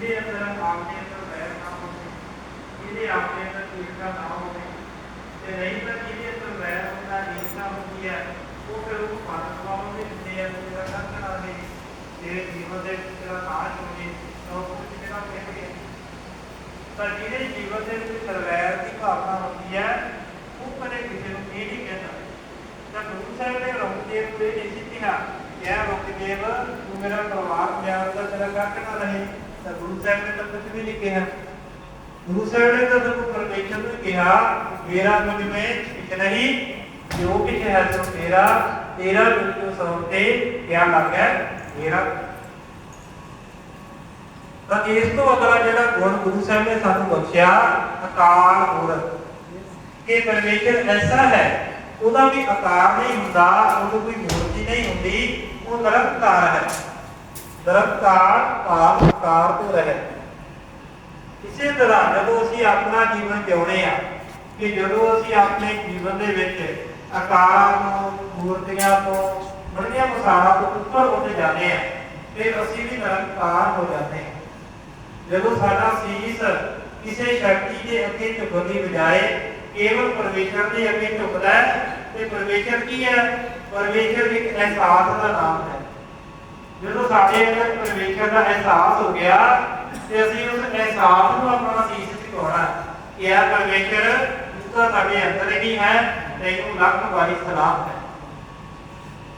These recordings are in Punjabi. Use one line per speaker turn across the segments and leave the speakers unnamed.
ਜਿਹਦੇ ਅੰਦਰ ਆਪਣੇ ਅੰਦਰ ਵੈਰ ਨਾ ਹੋਵੇ, ਜਿਹਦੇ ਆਪਣੇ ਅੰਦਰ ਈਰਖਾ ਨਾ ਹੋਵੇ, ਤੇ ਨਹੀਂ ਤਾਂ ਜਿਹਦੇ ਅੰਦਰ ਵੈਰ ਹੁੰਦਾ ਈਰਖਾ ਹੁੰਦੀ ਹੈ, ਉਹ ਫਿਰ ਉਹ ਫਲ ਪਾਉਣ ਦੇ ਦਿੰਦੇ ਆ ਜਿਹੜਾ ਕੰਕਣਾ ਦੇ ਤੇਰੇ ਜੀਵਨ ਦੇ ਵਿੱਚ ਤੇਰਾ ਨਾਸ਼ ਹੋ ਜੇ ਤਾਂ ਉਹ ਵਿੱਚ ਕਿਹੜਾ ਕਹਿੰਦੇ ਤਾਂ ਜਿਹਦੇ ਜੀਵਨ ਦੇ ਵਿੱਚ ਸਰਵੈਰ ਦੀ ਭਾਵਨਾ ਹੁੰਦੀ ਹੈ, ਉਹ ਕਦੇ ਕਿਸੇ ਨੂੰ ਇਹ ਨਹੀਂ ਕਹਿੰਦਾ। ਤਾਂ ਗੁਰੂ ਸਾਹਿਬ ਨੇ ਰੌਣਕਦੇਵ ਨੂੰ ਇਹ ਨਹੀਂ ਕਿਹਾ ਕਿਹਾ ਰੌਣਕਦੇਵ ਤੂੰ ਮੇਰਾ ਪਰਿਵਾਰ ਪਿਆਰ ਦਾ ਤੇਰਾ ਕੱਟ ਨਾ ਰਹੇ। ਤਾਂ ਗੁਰੂ ਸਾਹਿਬ ਨੇ ਤਾਂ ਕੁਝ ਵੀ ਨਹੀਂ ਕਿਹਾ। ਗੁਰੂ ਸਾਹਿਬ ਨੇ ਤਾਂ ਤੁਹਾਨੂੰ ਪਰਮੇਸ਼ਰ ਨੂੰ ਕਿਹਾ, ਮੇਰਾ ਕੁਝ ਵਿੱਚ ਕੁਝ ਨਹੀਂ, ਜੋ ਕੁਝ ਹੈ ਸੋ ਤੇਰਾ ਤੇਰਾ ਜੋ ਸਭ ਤੇ ਕਿਆ ਲੱਗਾ ਮੇਰਾ ਤਾਂ ਇਸ ਤੋਂ ਅਗਲਾ ਜਿਹੜਾ ਗੁਣ ਗੁਰੂ ਸਾਹਿਬ ਨੇ ਸਾਨੂੰ ਬਖਸ਼ਿਆ, ਅਕਾਲ ਮੂਰਤ ਕਿ ਪਰਮੇਸ਼ਰ ਐਸਾ ਹੈ, ਉਹਦਾ ਵੀ ਆਕਾਰ ਨਹੀਂ ਹੁੰਦਾ ਉਹਦੀ ਕੋਈ ਮੂਰਤੀ ਨਹੀਂ ਹੁੰਦੀ, ਉਹ ਨਿਰੰਕਾਰ ਹੈ। ਨਿਰੰਕਾਰ ਭਾਵ ਆਕਾਰ ਤੋਂ ਰਹਿਤ ਇਸੇ ਤਰ੍ਹਾਂ ਜਦੋਂ ਅਸੀਂ ਆਪਣਾ ਜੀਵਨ ਜਿਉਣੇ ਆ, ਕਿ ਜਦੋਂ ਅਸੀਂ ਆਪਣੇ ਜੀਵਨ ਦੇ ਵਿੱਚ ਆਕਾਰਾਂ ਤੋਂ, ਮੂਰਤੀਆਂ ਤੋਂ ਬੜੀਆਂ ਮਸਾਲਾ ਤੋਂ ਉੱਪਰ ਉੱਠ ਜਾਂਦੇ ਆ, ਫਿਰ ਅਸੀਂ ਵੀ ਨਿਰੰਕਾਰ ਹੋ ਜਾਂਦੇ ਹਾਂ ਜਦੋਂ ਸਾਡਾ ਸੀਸ ਕਿਸੇ ਸ਼ਕਤੀ ਦੇ ਅੱਗੇ ਝੁਕਣ ਦੀ ਬਜਾਏ ਕੇਵਲ ਪਰਮੇਸ਼ਰ ਦੇ ਅੱਗੇ ਝੁਕਦਾ ਹੈ, ਤੇ ਪਰਮੇਸ਼ਰ ਕੀ ਹੈ? ਪਰਮੇਸ਼ਰ ਇੱਕ ਅਹਿਸਾਸ ਦਾ ਨਾਮ ਹੈ। ਜਦੋਂ ਸਾਡੇ ਅੰਦਰ ਪਰਮੇਸ਼ਰ ਦਾ ਅਹਿਸਾਸ ਹੋ ਗਿਆ ਤੇ ਅਸੀਂ ਉਸ ਅਹਿਸਾਸ ਨੂੰ ਆਪਣਾ ਸੀਸ ਝੁਕਾਉਣਾ ਹੈ ਕਿ ਇਹ ਪਰਮੇਸ਼ਰ ਤਾਂ ਸਾਡੇ ਅੰਦਰ ਹੀ ਹੈ, ਤੈਨੂੰ ਲੱਖ ਵਾਰੀ ਸਲਾਮ ਹੈ।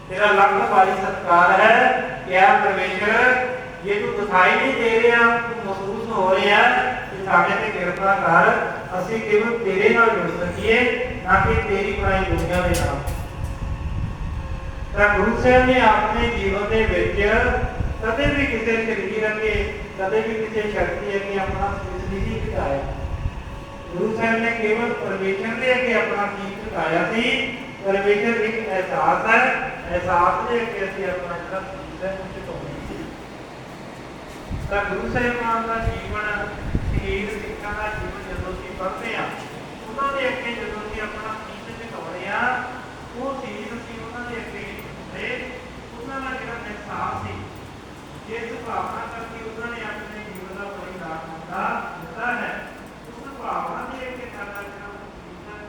ਤੇਰਾ ਲੱਖ ਵਾਰੀ ਸਤਕਾਰ ਹੈ ਕਿ ਇਹ ਪਰਮੇਸ਼ਰ ਜੇ ਤੂੰ ਦਿਖਾਈ ਨਹੀਂ ਦੇ ਰਿਹਾ ਮਹਿਸੂਸ ਹੋ ਰਿਹਾ ਕਿ ਸਾਡੇ ਤੇ ਕਿਰਪਾ ਕਰ, ਅਸੀਂ ਕੇਵਲ ਤੇਰੇ ਨਾਲ ਜੁੜ ਸਕੀਏ, ਨਾ ਕਿ ਤੇਰੀ ਬਣਾਈ ਦੁਨੀਆ ਦੇ ਨਾਲ ਤਾਂ ਗੁਰੂ ਸਾਹਿਬ ਨੇ ਆਪਣੇ ਜੀਵਨ ਦੇ ਵਿੱਚ ਕਦੇ ਵੀ ਕਿਸੇ ਸਰੀਰ ਅੱਗੇ ਕਦੇ ਵੀ ਕਿਸੇ ਸ਼ਕਤੀ ਅੱਗੇ ਆਪਣਾ ਸੀਸ ਨਹੀਂ ਝੁਕਾਇਆ ਗੁਰੂ ਸਾਹਿਬ ਨੇ ਕੇਵਲ ਪਰਮੇਸ਼ਰ ਦੇ ਅੱਗੇ ਆਪਣਾ ਸੀਸ ਝੁਕਾਇਆ ਸੀ ਪਰਮੇਸ਼ਰ ਇੱਕ ਅਹਿਸਾਸ ਹੈ ਅਹਿਸਾਸ ਦੇ ਅੱਗੇ ਅਸੀਂ ਆਪਣਾ ਜਿਹੜਾ ਸੀਸ ਹੈ ਉਹ ਝੁਕਾਉਂਦੇ ਹਾਂ ਤਾਂ ਗੁਰੂ ਸਾਹਿਬਾਨ ਦਾ ਜੀਵਨ ਜਿਸ ਭਾਵਨਾ ਕਰਕੇ ਉਹਨਾਂ ਨੇ ਆਪਣੇ ਜੀਵਨ ਦਾ ਪਰਿਣਾਮ ਦਿੱਤਾ ਦਿੱਤਾ ਹੈ, ਉਸ ਭਾਵਨਾ ਦੇ ਕੇ ਸਾਡਾ ਜਨਮ ਜੀਵਨ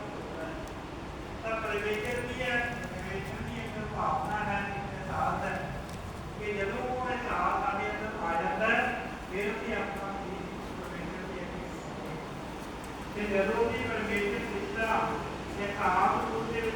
ਤਾਂ ਪਰਮੇਸ਼ਰ ਦੀ ਹੈ, ਪਰਮੇਸ਼ਰ ਦੀ ਇੱਕ ਭਾਵਨਾ ਹੈ, ਇੱਕ ਅਹਿਸਾਸ ਹੈ ਕਿ ਜਦੋਂ ਉਹ ਅਹਿਸਾਸ ਸਾਡੇ ਅੰਦਰ ਆ ਜਾਂਦਾ ਹੈ, ਫਿਰ ਅਸੀਂ ਆਪਣਾ ਪਰਮੇਸ਼ਰ ਦੀ ਤੇ ਜਦੋਂ ਦੀ ਪਰਮੇਸ਼ਰ ਦਿੱਤਾ ਇਹ ਆਪ ਉਸ ਦੇ